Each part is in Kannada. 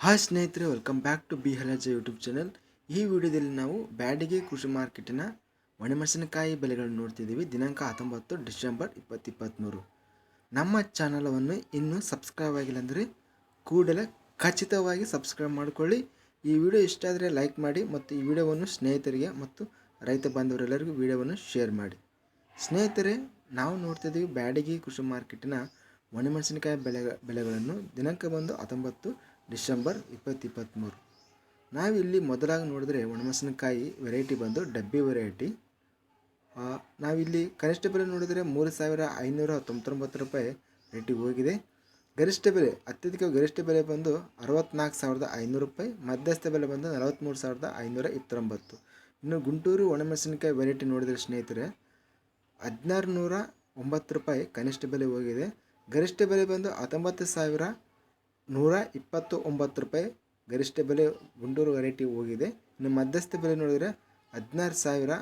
ಹಾಯ್ ಸ್ನೇಹಿತರೆ ವೆಲ್ಕಮ್ ಬ್ಯಾಕ್ ಟು ಬಿ ಹಲಜ ಯೂಟ್ಯೂಬ್ ಚಾನಲ್ ಈ ವಿಡಿಯೋದಲ್ಲಿ ನಾವು ಬ್ಯಾಡಿಗೆ ಕೃಷಿ ಮಾರ್ಕೆಟಿನ ಒಣಮೆಣಸಿನಕಾಯಿ ಬೆಲೆಗಳನ್ನು ನೋಡ್ತಿದ್ದೀವಿ. ದಿನಾಂಕ ಹತ್ತೊಂಬತ್ತು ಡಿಸೆಂಬರ್ ಇಪ್ಪತ್ತಿಪ್ಪತ್ತ್ಮೂರು ನಮ್ಮ ಚಾನಲವನ್ನು ಇನ್ನೂ ಸಬ್ಸ್ಕ್ರೈಬ್ ಆಗಿಲ್ಲ ಅಂದರೆ ಕೂಡಲೇ ಖಚಿತವಾಗಿ ಸಬ್ಸ್ಕ್ರೈಬ್ ಮಾಡಿಕೊಳ್ಳಿ. ಈ ವಿಡಿಯೋ ಇಷ್ಟ ಆದರೆ ಲೈಕ್ ಮಾಡಿ ಮತ್ತು ಈ ವಿಡಿಯೋವನ್ನು ಸ್ನೇಹಿತರಿಗೆ ಮತ್ತು ರೈತ ಬಾಂಧವರೆಲ್ಲರಿಗೂ ವಿಡಿಯೋವನ್ನು ಶೇರ್ ಮಾಡಿ. ಸ್ನೇಹಿತರೆ, ನಾವು ನೋಡ್ತಿದ್ದೀವಿ ಬ್ಯಾಡಗಿ ಕೃಷಿ ಮಾರ್ಕೆಟಿನ ಒಣಮೆಣಸಿನಕಾಯಿ ಬೆಲೆ ಬೆಲೆಗಳನ್ನು ದಿನಾಂಕ ಬಂದು ಹತ್ತೊಂಬತ್ತು ಡಿಸೆಂಬರ್ ಇಪ್ಪತ್ತಿಪ್ಪತ್ತ್ಮೂರು ನಾವಿಲ್ಲಿ ಮೊದಲಾಗಿ ನೋಡಿದ್ರೆ ಒಣಮೆಣಸಿನಕಾಯಿ ವೆರೈಟಿ ಬಂದು ಡಬ್ಬಿ ವೆರೈಟಿ ನಾವಿಲ್ಲಿ ಕನಿಷ್ಠ ಬೆಲೆ ನೋಡಿದರೆ ಮೂರು ಸಾವಿರ ಐನೂರ ತೊಂಬತ್ತೊಂಬತ್ತು ರೂಪಾಯಿ ರೇಟಿಗೆ ಹೋಗಿದೆ. ಗರಿಷ್ಠ ಬೆಲೆ ಅತ್ಯಧಿಕ ಗರಿಷ್ಠ ಬೆಲೆ ಬಂದು ಅರವತ್ನಾಲ್ಕು ಸಾವಿರದ ಐನೂರು ರೂಪಾಯಿ, ಮಧ್ಯಸ್ಥ ಬೆಲೆ ಬಂದು ನಲವತ್ತ್ಮೂರು ಸಾವಿರದ ಐನೂರ ಇಪ್ಪತ್ತೊಂಬತ್ತು. ಇನ್ನು ಗುಂಟೂರು ಒಣಮೆಣಸಿನಕಾಯಿ ವೆರೈಟಿ ನೋಡಿದರೆ ಸ್ನೇಹಿತರೆ ಹದಿನಾರು ನೂರ ಒಂಬತ್ತು ರೂಪಾಯಿ ಕನಿಷ್ಠ ಬೆಲೆ ಹೋಗಿದೆ. ಗರಿಷ್ಠ ಬೆಲೆ ಬಂದು ಹತ್ತೊಂಬತ್ತು ಸಾವಿರ ನೂರ ಇಪ್ಪತ್ತು ಒಂಬತ್ತು ರೂಪಾಯಿ ಗರಿಷ್ಠ ಬೆಲೆ ಗುಂಡೂರು ವೆರೈಟಿ ಹೋಗಿದೆ. ಇನ್ನು ಮಧ್ಯಸ್ಥ ಬೆಲೆ ನೋಡಿದರೆ ಹದಿನಾರು ಸಾವಿರ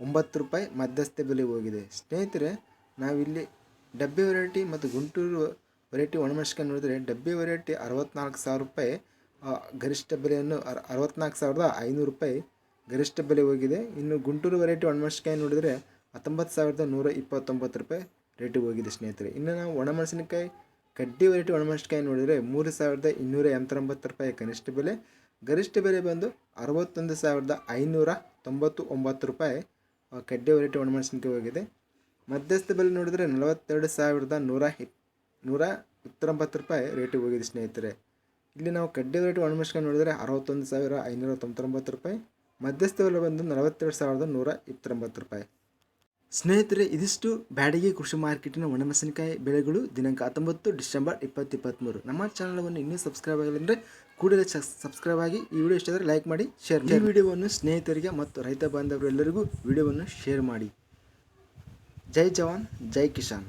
ಒಂಬತ್ತು ರೂಪಾಯಿ ಮಧ್ಯಸ್ಥ ಬೆಲೆ ಹೋಗಿದೆ. ಸ್ನೇಹಿತರೆ, ನಾವಿಲ್ಲಿ ಡಬ್ಬೆ ವೆರೈಟಿ ಮತ್ತು ಗುಂಟೂರು ವೆರೈಟಿ ಒಣಮೆಣಸಿನಕಾಯಿ ನೋಡಿದರೆ ಡಬ್ಬೆ ವೆರೈಟಿ ಅರವತ್ನಾಲ್ಕು ಸಾವಿರ ರೂಪಾಯಿ ಗರಿಷ್ಠ ಬೆಲೆಯನ್ನು ಅರ, ಅರವತ್ನಾಲ್ಕು ಸಾವಿರದ ಐನೂರು ರೂಪಾಯಿ ಗರಿಷ್ಠ ಬೆಲೆ ಹೋಗಿದೆ. ಇನ್ನು ಗುಂಟೂರು ವೆರೈಟಿ ಒಣಮೆಣಸಿನಕಾಯಿ ನೋಡಿದರೆ ಹತ್ತೊಂಬತ್ತು ಸಾವಿರದ ನೂರ ಇಪ್ಪತ್ತೊಂಬತ್ತು ರೂಪಾಯಿ ರೇಟಿಗೆ ಹೋಗಿದೆ ಸ್ನೇಹಿತರೆ. ಇನ್ನು ನಾವು ಒಣಮೆಣಸಿನಕಾಯಿ ಕಡ್ಡಿ ವೆರೈಟಿ ಒಣಮೆಣಸಿನಕಾಯಿ ನೋಡಿದರೆ ಮೂರು ಸಾವಿರದ ಇನ್ನೂರ ಎಂಬತ್ತೊಂಬತ್ತು ರೂಪಾಯಿ ಕನಿಷ್ಠ ಬೆಲೆ. ಗರಿಷ್ಠ ಬೆಲೆ ಬಂದು ಅರವತ್ತೊಂದು ಸಾವಿರದ ಐನೂರ ತೊಂಬತ್ತು ಒಂಬತ್ತು ರೂಪಾಯಿ ಕಡ್ಡಿ ವೆರೈಟಿ ಒಣಮೆಣಸಿನಕಾಯಿ ಹೋಗಿದೆ. ಮಧ್ಯಸ್ಥ ಬೆಲೆ ನೋಡಿದರೆ ನಲವತ್ತೆರಡು ಸಾವಿರದ ನೂರ ಇಪ್ ನೂರ ಇಪ್ಪತ್ತೊಂಬತ್ತು ರೂಪಾಯಿ ರೇಟಿಗೆ ಹೋಗಿದೆ ಸ್ನೇಹಿತರೆ. ಇಲ್ಲಿ ನಾವು ಕಡ್ಡಿ ವೆರೈಟಿ ಒಣಮೆಣಸಿನಕಾಯಿ ನೋಡಿದರೆ ಅರವತ್ತೊಂದು ಸಾವಿರ ಐನೂರ ತೊಂಬತ್ತೊಂಬತ್ತು ರೂಪಾಯಿ, ಮಧ್ಯಸ್ಥ ಬೆಲೆ ಬಂದು ನಲವತ್ತೆರಡು ಸಾವಿರದ ನೂರ ಇಪ್ಪತ್ತೊಂಬತ್ತು ರೂಪಾಯಿ. ಸ್ನೇಹಿತರೆ, ಇದಿಷ್ಟು ಬ್ಯಾಡಗಿ ಕೃಷಿ ಮಾರ್ಕೆಟಿನ ಒಣಮೆಣಸಿನಕಾಯಿ ಬೆಳೆಗಳು ದಿನಾಂಕ ಹತ್ತೊಂಬತ್ತು ಡಿಸೆಂಬರ್ ಇಪ್ಪತ್ತು ಇಪ್ಪತ್ತ್ಮೂರು ನಮ್ಮ ಚಾನಲವನ್ನು ಇನ್ನೂ ಸಬ್ಸ್ಕ್ರೈಬ್ ಆಗಿಲ್ಲ ಅಂದರೆ ಕೂಡಲೇ ಸಬ್ಸ್ಕ್ರೈಬ್ ಆಗಿ ಈ ವಿಡಿಯೋ ಇಷ್ಟ ಲೈಕ್ ಮಾಡಿ ಶೇರ್ ಈ ವಿಡಿಯೋವನ್ನು ಸ್ನೇಹಿತರಿಗೆ ಮತ್ತು ರೈತ ಬಾಂಧವರೆಲ್ಲರಿಗೂ ವಿಡಿಯೋವನ್ನು ಶೇರ್ ಮಾಡಿ. ಜೈ ಜವಾನ್, ಜೈ ಕಿಸಾನ್.